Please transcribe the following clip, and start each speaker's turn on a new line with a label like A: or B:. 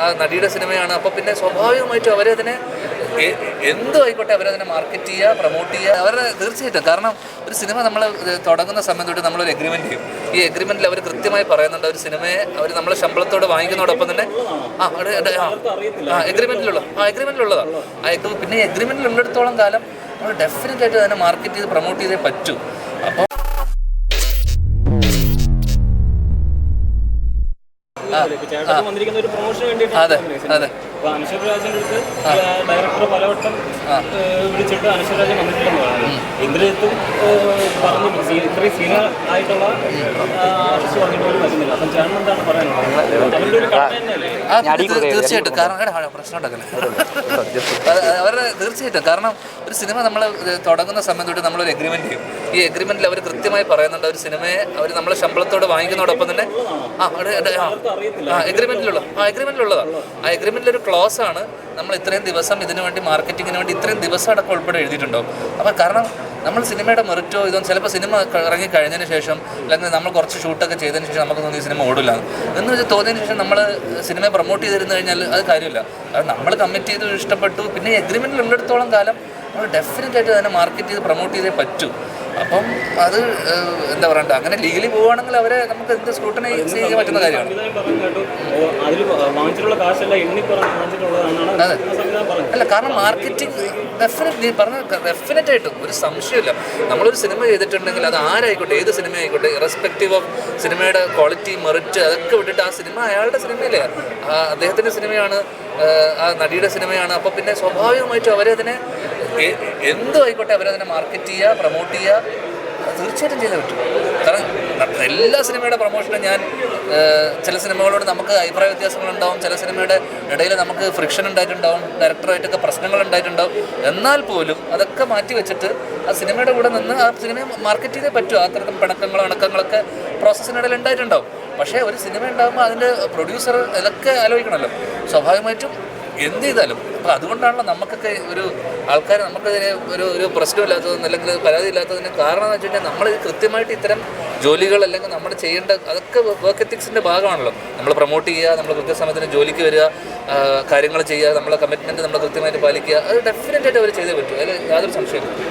A: ആ നടിയുടെ സിനിമയാണ്. അപ്പോൾ പിന്നെ സ്വാഭാവികമായിട്ടും അവരതിനെ എന്തും ആയിക്കോട്ടെ അവരതിനെ മാർക്കറ്റ് ചെയ്യുക പ്രൊമോട്ട് ചെയ്യുക അവരുടെ തീർച്ചയായിട്ടും. കാരണം ഒരു സിനിമ നമ്മൾ തുടങ്ങുന്ന സമയം തൊട്ട് നമ്മളൊരു എഗ്രിമെന്റ് ചെയ്യും. ഈ എഗ്രിമെന്റിൽ അവർ കൃത്യമായി പറയുന്നുണ്ട് ഒരു സിനിമയെ അവർ നമ്മളെ ശമ്പളത്തോട് വാങ്ങിക്കുന്നതോടൊപ്പം തന്നെ ആ അവിടെ- ആ, എഗ്രിമെന്റിലുള്ള ആ എഗ്രിമെന്റിലുള്ളതാണ് ആ പിന്നെ എഗ്രിമെന്റിൽ ഉള്ളിടത്തോളം കാലം നമ്മൾ ഡെഫിനറ്റ് ആയിട്ട് അതിനെ മാർക്കറ്റ് ചെയ്ത് പ്രൊമോട്ട് ചെയ്തേ പറ്റൂ. അതെ. അതെ
B: ഡയറക്ടർ പലവട്ടം വിളിച്ചിട്ട് ഇത്രയും സീനിയർ ആയിട്ടുള്ള ആർട്ടിസ്റ്റ് പറഞ്ഞിട്ട് പോലും വരുന്നില്ല. അപ്പം ചേട്ടൻ എന്താണ് പറയാനുള്ളത്? അവരുടെ ഒരു കടമ തന്നെയല്ലേ
A: തീർച്ചയായിട്ടും. കാരണം പ്രശ്നം ഉണ്ടാക്കല്ലേ? അവരുടെ തീർച്ചയായിട്ടും. കാരണം ഒരു സിനിമ നമ്മൾ തുടങ്ങുന്ന സമയം തൊട്ട് നമ്മളൊരു എഗ്രിമെന്റ് ചെയ്യും. ഈ എഗ്രിമെന്റിൽ അവർ കൃത്യമായി പറയുന്നുണ്ട് ഒരു സിനിമയെ അവർ നമ്മളെ ശമ്പളത്തോട് വാങ്ങിക്കുന്നതോടൊപ്പം തന്നെ ആ ആ, എഗ്രിമെന്റിലുള്ള ആ എഗ്രിമെന്റിലുള്ളതാണ് ആ എഗ്രിമെന്റിൽ ഒരു ക്ലോസ് ആണ് നമ്മൾ ഇത്രയും ദിവസം ഇതിനു വേണ്ടി മാർക്കറ്റിങ്ങിന് വേണ്ടി ഇത്രയും ദിവസം അടക്കം ഉൾപ്പെടെ എഴുതിയിട്ടുണ്ടാവും. അപ്പം കാരണം നമ്മൾ സിനിമയുടെ മെറിറ്റോ ഇതൊന്നും ചിലപ്പോൾ സിനിമ ഇറങ്ങി കഴിഞ്ഞതിന് ശേഷം അല്ലെങ്കിൽ നമ്മൾ കുറച്ച് ഷൂട്ടൊക്കെ ചെയ്തതിന് ശേഷം നമുക്ക് തോന്നി ഈ സിനിമ ഓടില്ല. എന്ന് വെച്ച് തോന്നിയതിന് ശേഷം നമ്മൾ സിനിമയെ പ്രൊമോട്ട് ചെയ്തിരുന്നു കഴിഞ്ഞാൽ അത് കാര്യമില്ല. അത് നമ്മൾ കമ്മിറ്റ് ചെയ്ത് ഇഷ്ടപ്പെട്ടു. പിന്നെ എഗ്രിമെന്റിൽ ഉള്ളിടത്തോളം കാലം നമ്മൾ ഡെഫിനറ്റ് ആയിട്ട് അതിനെ മാർക്കറ്റ് ചെയ്ത് പ്രൊമോട്ട് ചെയ്തേ പറ്റൂ. അപ്പം അത് എന്താ പറയണ്ട അങ്ങനെ ലീഗലി പോവുകയാണെങ്കിൽ അവരെ നമുക്ക് എന്ത് സ്ക്രൂട്ടനൈസ് ചെയ്യാൻ പറ്റുന്ന കാര്യമാണ്. അതെ. അല്ല കാരണം മാർക്കറ്റിംഗ് ഡെഫിനറ്റ് നീ പറഞ്ഞ ഡെഫിനറ്റ് ആയിട്ടും ഒരു സംശയമില്ല നമ്മളൊരു സിനിമ ചെയ്തിട്ടുണ്ടെങ്കിൽ അത് ആരായിക്കോട്ടെ ഏത് സിനിമ ആയിക്കോട്ടെ ഇറസ്പെക്റ്റീവ് ഓഫ് സിനിമയുടെ ക്വാളിറ്റി മെറിറ്റ് അതൊക്കെ വിട്ടിട്ട് ആ സിനിമ അയാളുടെ സിനിമയല്ലേ ആ അദ്ദേഹത്തിന്റെ സിനിമയാണ് ആ, നടിയുടെ സിനിമയാണ് അപ്പോൾ പിന്നെ സ്വാഭാവികമായിട്ടും അവരെ എ- എന്തും ആയിക്കോട്ടെ അവരതിനെ മാർക്കറ്റ് ചെയ്യുക പ്രൊമോട്ട് ചെയ്യുക തീർച്ചയായിട്ടും ചെയ്തേ പറ്റും. കാരണം എല്ലാ സിനിമയുടെ പ്രൊമോഷനും ഞാൻ ചില സിനിമകളോട് നമുക്ക് അഭിപ്രായ വ്യത്യാസങ്ങളുണ്ടാവും ചില സിനിമയുടെ ഇടയിൽ നമുക്ക് ഫ്രിക്ഷൻ ഉണ്ടായിട്ടുണ്ടാവും. ഡയറക്ടറായിട്ടൊക്കെ പ്രശ്നങ്ങൾ ഉണ്ടായിട്ടുണ്ടാവും. എന്നാൽ പോലും അതൊക്കെ മാറ്റി വെച്ചിട്ട് ആ സിനിമയുടെ കൂടെ നിന്ന് ആ സിനിമയെ മാർക്കറ്റ് ചെയ്തേ പറ്റൂ. അത്തരം പിണക്കങ്ങളോ ഇണക്കങ്ങളൊക്കെ പ്രോസസ്സിനിടയിൽ ഉണ്ടായിട്ടുണ്ടാവും. പക്ഷേ ഒരു സിനിമ ഉണ്ടാകുമ്പോൾ അതിന്റെ പ്രൊഡ്യൂസർ ഇതൊക്കെ ആലോചിക്കണമല്ലോ. സ്വാഭാവികമായിട്ടും എന്ത് ചെയ്താലും അപ്പോൾ അതുകൊണ്ടാണല്ലോ നമുക്കൊക്കെ ഒരു ആൾക്കാർ നമുക്കതിന് ഒരു ഒരു പ്രശ്നമില്ലാത്തതെന്ന് അല്ലെങ്കിൽ പരാതി ഇല്ലാത്തതിന് കാരണം എന്ന് വെച്ച് കഴിഞ്ഞാൽ നമ്മൾ കൃത്യമായിട്ട് ഇത്തരം ജോലികൾ അല്ലെങ്കിൽ നമ്മൾ ചെയ്യേണ്ട അതൊക്കെ വർക്ക് എത്തിക്സിന്റെ ഭാഗമാണല്ലോ. നമ്മൾ പ്രൊമോട്ട് ചെയ്യുക നമ്മൾ കൃത്യസമയത്തിന് ജോലിക്ക് വരിക കാര്യങ്ങൾ ചെയ്യുക നമ്മളെ കമ്മിറ്റ്മെന്റ് നമ്മൾ കൃത്യമായിട്ട് പാലിക്കുക അത് ഡെഫിനറ്റായിട്ട് അവർ ചെയ്തേ പറ്റും. അതിൽ യാതൊരു സംശയമില്ല